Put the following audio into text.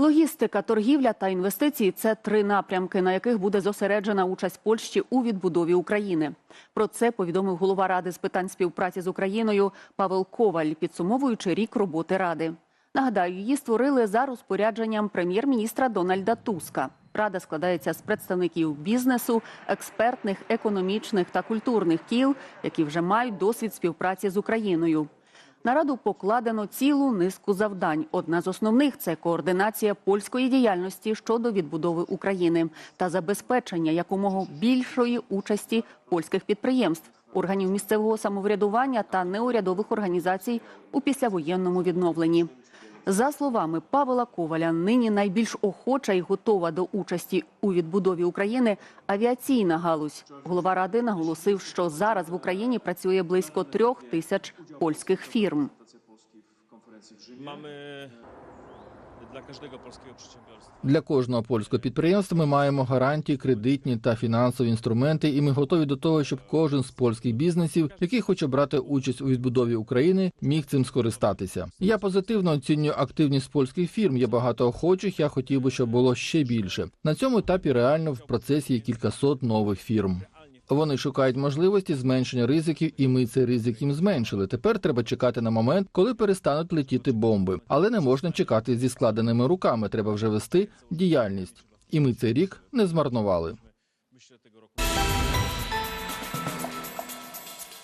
Логістика, торгівля та інвестиції це три напрямки, на яких буде зосереджена участь Польщі у відбудові України. Про це повідомив голова ради з питань співпраці з Україною Павел Коваль, підсумовуючи рік роботи ради. Нагадаю, її створили за розпорядженням прем'єр-міністра Дональда Туска. Рада складається з представників бізнесу, експертних, економічних та культурних кіл, які вже мають досвід співпраці з Україною. На раду покладено цілу низку завдань. Одна з основних це координація польської діяльності щодо відбудови України та забезпечення якомога більшої участі польських підприємств, органів місцевого самоврядування та неурядових організацій у післявоєнному відновленні. За словами Павла Коваля, нині найбільш охоча і готова до участі у відбудові України авіаційна галузь. Голова ради наголосив, що зараз в Україні працює близько трьох тисяч польських фірм. Для кожного польського підприємства ми маємо гарантії, кредитні та фінансові інструменти, і ми готові до того, щоб кожен з польських бізнесів, який хоче брати участь у відбудові України, міг цим скористатися. Я позитивно оцінюю активність польських фірм. Є багато охочих. Я хотів би, щоб було ще більше. На цьому етапі реально в процесі є кількасот нових фірм. Вони шукають можливості зменшення ризиків, і ми цей ризик їм зменшили. Тепер треба чекати на момент, коли перестануть летіти бомби, але не можна чекати зі складеними руками. Треба вже вести діяльність, і ми цей рік не змарнували.